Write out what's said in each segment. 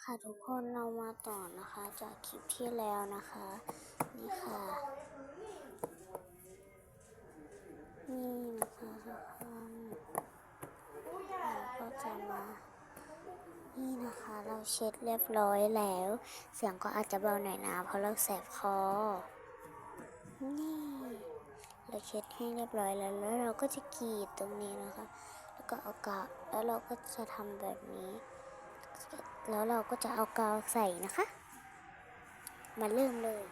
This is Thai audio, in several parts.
ค่ะทุกคนเรามาต่อนะคะ จากคลิปที่แล้วนะคะ นี่ค่ะ นี่นะคะทุกคนเราก็จะมา นี่นะคะ เราเช็ดเรียบร้อยแล้ว เสียงก็อาจจะเบาหน่อยนะ เพราะเราแสบคอ นี่ เราเช็ดให้เรียบร้อยแล้ว แล้วเราก็จะกรีดตรงนี้นะคะ แล้วก็เอากาวแล้วเราก็จะทำแบบนี้ แล้วเราก็จะเอากาวใส่นะคะ มาเริ่มเลย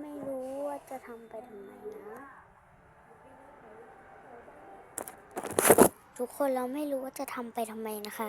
ไม่รู้ว่าจะทำไปทำไมนะ ทุกคนเราไม่รู้ว่าจะทำไปทำไมนะคะ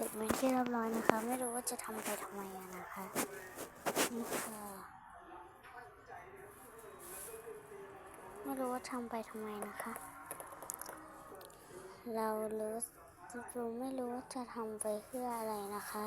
สร็จเป็นที่เรียบร้อยนะคะเสร็จเป็นที่เรียบร้อยนะคะ ไม่รู้ว่าจะทำไปทำไมนะคะ นี่ค่ะ ไม่รู้ว่าทำไปทำไมนะคะ เรารู้เราไม่รู้ว่าจะทำไปเพื่ออะไรนะคะ